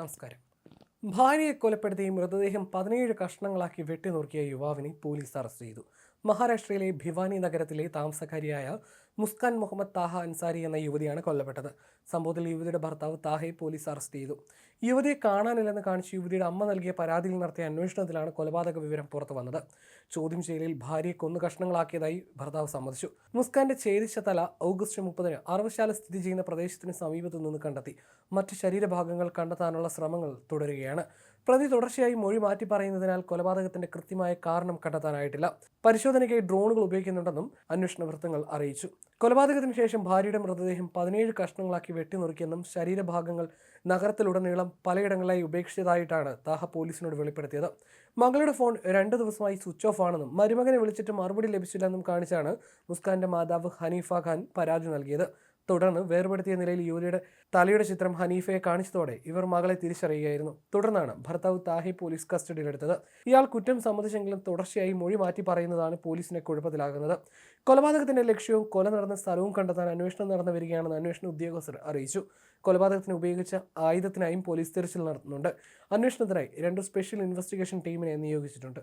നമസ്കാരം. ഭാര്യയെ കൊലപ്പെടുത്തി മൃതദേഹം പതിനേഴ് കഷ്ണങ്ങളാക്കി വെട്ടിനുറുക്കിയ യുവാവിനെ പോലീസ് അറസ്റ്റ് ചെയ്തു. മഹാരാഷ്ട്രയിലെ ഭിവാനി നഗരത്തിലെ താമസക്കാരിയായ മുസ്കാൻ മുഹമ്മദ് താഹ അൻസാരി എന്ന യുവതിയാണ് കൊല്ലപ്പെട്ടത്. സംഭവത്തിൽ യുവതിയുടെ ഭർത്താവ് താഹയെ പോലീസ് അറസ്റ്റ് ചെയ്തു. യുവതിയെ കാണാനില്ലെന്ന് കാണിച്ച് യുവതിയുടെ അമ്മ നൽകിയ പരാതിയിൽ നടത്തിയ അന്വേഷണത്തിലാണ് കൊലപാതക വിവരം പുറത്തു വന്നത്. ചോദ്യം ചെയ്യലിൽ ഭാര്യയെ കൊന്നു കഷ്ണങ്ങളാക്കിയതായി ഭർത്താവ് സമ്മതിച്ചു. മുസ്കാന്റെ ഛേദിച്ച തല ഓഗസ്റ്റ് മുപ്പതിന് അറവശാല സ്ഥിതി ചെയ്യുന്ന പ്രദേശത്തിന് സമീപത്തു നിന്ന് കണ്ടെത്തി. മറ്റ് ശരീരഭാഗങ്ങൾ കണ്ടെത്താനുള്ള ശ്രമങ്ങൾ തുടരുകയാണ്. പ്രതി തുടർച്ചയായി മൊഴി മാറ്റി പറയുന്നതിനാൽ കൊലപാതകത്തിന്റെ കൃത്യമായ കാരണം കണ്ടെത്താനായിട്ടില്ല. പരിശോധനയ്ക്കായി ഡ്രോണുകൾ ഉപയോഗിക്കുന്നുണ്ടെന്നും അന്വേഷണ വൃത്തങ്ങൾ അറിയിച്ചു. കൊലപാതകത്തിന് ശേഷം ഭാര്യയുടെ മൃതദേഹം പതിനേഴ് കഷ്ണങ്ങളാക്കി വെട്ടിനുറുക്കിയെന്നും ശരീരഭാഗങ്ങൾ നഗരത്തിലുടനീളം പലയിടങ്ങളിലായി ഉപേക്ഷിച്ചതായിട്ടാണ് താഹ പോലീസിനോട് വെളിപ്പെടുത്തിയത്. മകളുടെ ഫോൺ രണ്ട് ദിവസമായി സ്വിച്ച് ഓഫ് ആണെന്നും മരുമകനെ വിളിച്ചിട്ട് മറുപടി ലഭിച്ചില്ലെന്നും കാണിച്ചാണ് മുസ്കാന്റെ മാതാവ് ഹനീഫ ഖാൻ പരാതി നൽകിയത്. തുടർന്ന് വേർപെടുത്തിയ നിലയിൽ യുവതിയുടെ തലയുടെ ചിത്രം ഹനീഫയെ കാണിച്ചതോടെ ഇവർ മകളെ തിരിച്ചറിയുകയായിരുന്നു. തുടർന്നാണ് ഭർത്താവ് താഹി പോലീസ് കസ്റ്റഡിയിലെടുത്തത്. ഇയാൾ കുറ്റം സമ്മതിച്ചെങ്കിലും തുടർച്ചയായി മൊഴി മാറ്റി പറയുന്നതാണ് പോലീസിനെ കുഴപ്പത്തിലാകുന്നത് കൊലപാതകത്തിന്റെ ലക്ഷ്യവും കൊല നടന്ന സ്ഥലവും കണ്ടെത്താൻ അന്വേഷണം നടന്നു വരികയാണെന്ന് അന്വേഷണ ഉദ്യോഗസ്ഥർ അറിയിച്ചു. കൊലപാതകത്തിന് ഉപയോഗിച്ച ആയുധത്തിനായും പോലീസ് തിരച്ചിൽ നടത്തുന്നുണ്ട്. അന്വേഷണത്തിനായി രണ്ട് സ്പെഷ്യൽ ഇൻവെസ്റ്റിഗേഷൻ ടീമിനെ നിയോഗിച്ചിട്ടുണ്ട്.